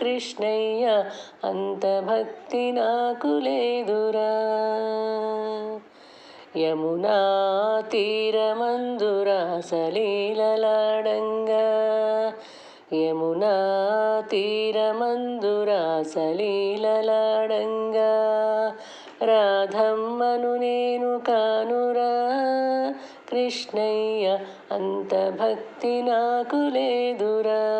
కృష్ణయ్య అంత భక్తి నాకు లేదురా. యమునా తీరమందురా సలీలలాడంగా. యమునా తీరమందురా సలీలలాడంగా. రాధమ్మను నేను కానురా. కృష్ణయ్య అంత భక్తి నాకు లేదురా.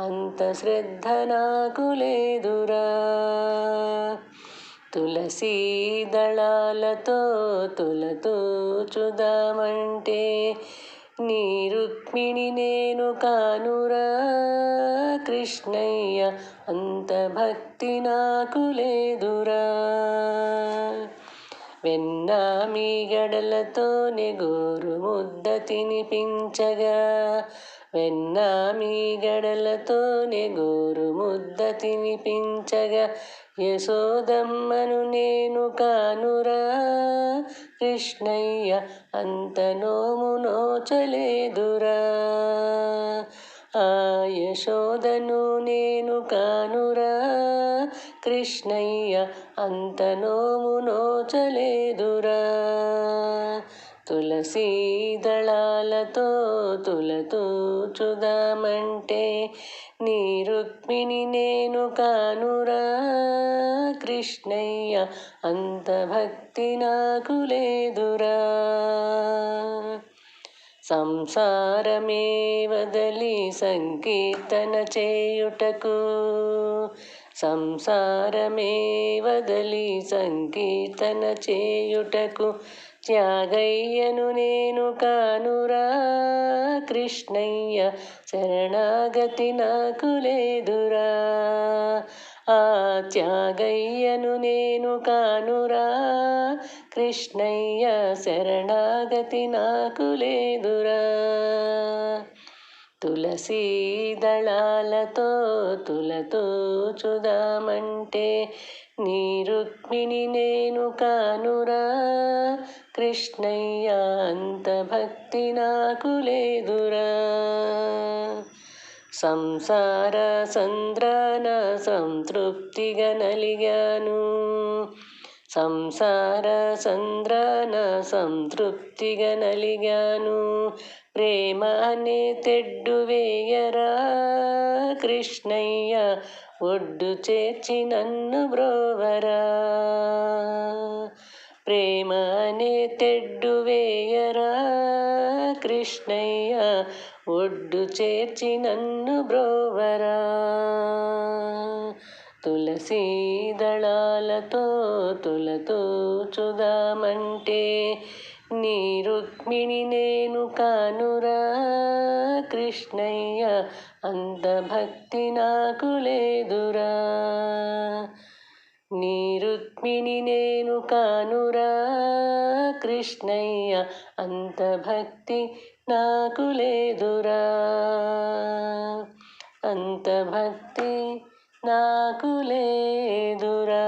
అంత శ్రద్ధ నాకు లేదురా. తులసీ దళాలతో తులతూచుదామంటే నీ రుక్మిణి నేను కానురా. కృష్ణయ్య అంత భక్తి నాకు లేదురా. వెన్న మీ గడలతోనే గోరు ముద్ద తినిపించగా వెన్న మీ గడలతోనే గోరు ముద్ద తినిపించగా యశోదమ్మను నేను కానురా. కృష్ణయ్య అంత నోము నోచలేదురా. ఆ యశోదను నేను కానురా. కృష్ణయ్య అంత నోము నోచలేదురా. తులసీ దళాలతో తులతూచుదామంటే నీ రుక్మిణి నేను కానురా. కృష్ణయ్య అంత భక్తి నాకు లేదురా. సంసారమే వదలి సంకీర్తన చేయుటకు. సంసారమే వదలి సంకీర్తన చేయుటకు. త్యాగయ్యను నేను కానురా. కృష్ణయ్య శరణాగతి నాకు లేదురా. ఆ త్యాగయ్యను నేను కానురా. కృష్ణయ్య శరణాగతి నాకు లేదురా. తులసీ దళాలతో తులతో చుదామంటే నీ రుక్మిణి నేను కానురా. కృష్ణయ్య అంత భక్తి నాకు లేదురా. సంసార సంద్రాన సంతృప్తిగా నలిగాను. సంసార సంద్రాన సంతృప్తిగా నలిగాను. ప్రేమ అనే తెడ్డు వేయరా కృష్ణయ్య ఒడ్డు చేర్చి నన్ను బ్రోవరా. ప్రేమ అనే తెడ్డు వేయరా కృష్ణయ్య ఒడ్డు చేర్చి నన్ను బ్రోవరా. తులసీ దళాలతో తులతో చుదామంటే నీ రుక్మిణి నేను కానురా కృష్ణయ్య అంత భక్తి నాకు లేదురా. నీ రుక్మిణి నేను కానురా కృష్ణయ్య అంత భక్తి నాకు లేదురా. అంత భక్తి నాకు లేదురా.